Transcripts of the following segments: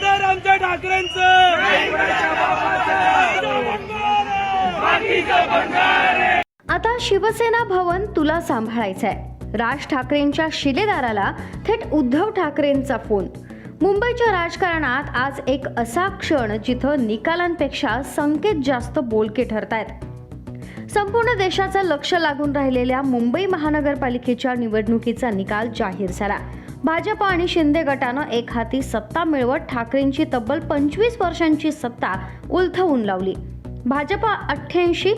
दादर आमच्या ठाकरेंचं. आता शिवसेना भवन तुला सांभाळायचंय. राज ठाकरेंच्या शिलेदाराला थेट उद्धव ठाकरेंचा फोन. मुंबईच्या राजकारणात आज एक असा क्षण जिथं निकालांपेक्षा संकेत जास्त बोलके ठरतायत. संपूर्ण देशाचं लक्ष लागून राहिलेल्या मुंबई महानगरपालिकेच्या निवडणुकीचा निकाल जाहीर झाला. भाजप आणि शिंदे गटानं एक हाती सत्ता मिळवत ठाकरेंची तब्बल पंचवीस वर्षांची सत्ता उलथवून लावली. भाजपा अठ्ठ्याऐंशी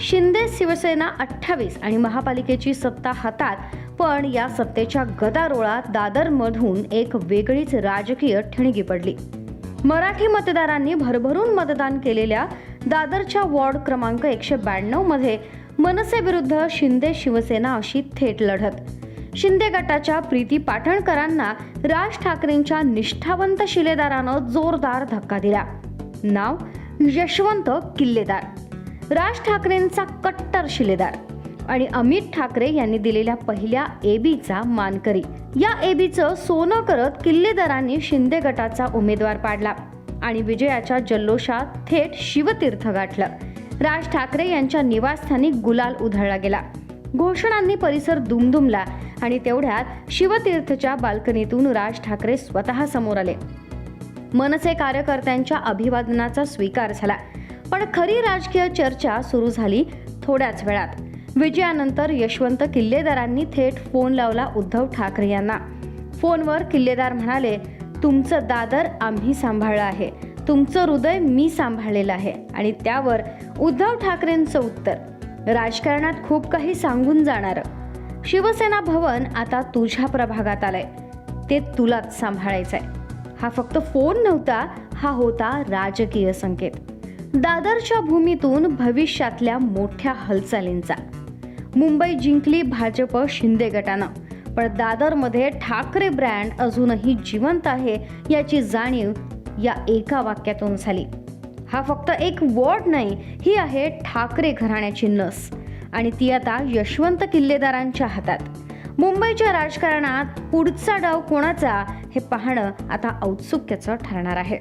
शिंदे शिवसेना अठ्ठावीस आणि महापालिकेची सत्ता हातात पण या सत्तेच्या गदारोळात दादरमधून एक वेगळीच राजकीय ठिणगी पडली. मराठी मतदारांनी भरभरून मतदान केलेल्या दादरच्या वॉर्ड क्रमांक एकशे ब्याण्णवमध्ये शिंदे शिवसेना अशी थेट लढत. शिंदे गटाच्या प्रीती पाटणकरांना राज ठाकरेंच्या निष्ठावंत शिलेदारानं जोरदार धक्का दिला. नाव यशवंत किल्लेदार. राज ठाकरेंचा कट्टर शिलेदार. आणि अमित ठाकरे यांनी दिलेल्या पहिल्या एबीचा मानकरी. या एबीचं सोनं करत किल्लेदारांनी शिंदे गटाचा उमेदवार पाडला. आणि विजयाच्या जल्लोषात थेट शिवतीर्थ गाठलं. राज ठाकरे यांच्या निवासस्थानी गुलाल उधळला गेला. घोषणांनी परिसर दुमदुमला. आणि तेवढ्यात शिवतीर्थच्या बाल्कनीतून राज ठाकरे स्वतः समोर आले. मनसे कार्यकर्त्यांच्या अभिवादनाचा स्वीकार झाला. पण खरी राजकीय चर्चा सुरू झाली थोड्याच वेळात. विजयानंतर यशवंत किल्लेदारांनी थेट फोन लावला उद्धव ठाकरे यांना. फोनवर किल्लेदार म्हणाले तुमचं दादर आम्ही सांभाळलं आहे. तुमचं हृदय मी सांभाळलेलं आहे. आणि त्यावर उद्धव ठाकरेंचं उत्तर राजकारणात खूप काही सांगून जाणारं. शिवसेना भवन आता तुझ्या प्रभागात आलंय. ते तुलाच सांभाळायचंय. हा फक्त फोन नव्हता हा होता राजकीय संकेत. दादरच्या भूमीतून भविष्यातल्या मोठ्या हालचालींचा. मुंबई जिंकली भाजप शिंदे गटानं पण दादरमध्ये ठाकरे ब्रँड अजूनही जिवंत आहे याची जाणीव या एका वाक्यातून झाली. हा फक्त एक वॉर्ड नाही ही आहे ठाकरे घराण्याची नस. आणि ती आता यशवंत किल्लेदारांच्या हातात. मुंबईच्या राजकारणात पुढचा डाव कोणाचा हे पाहणं आता औत्सुक्याचं ठरणार आहे.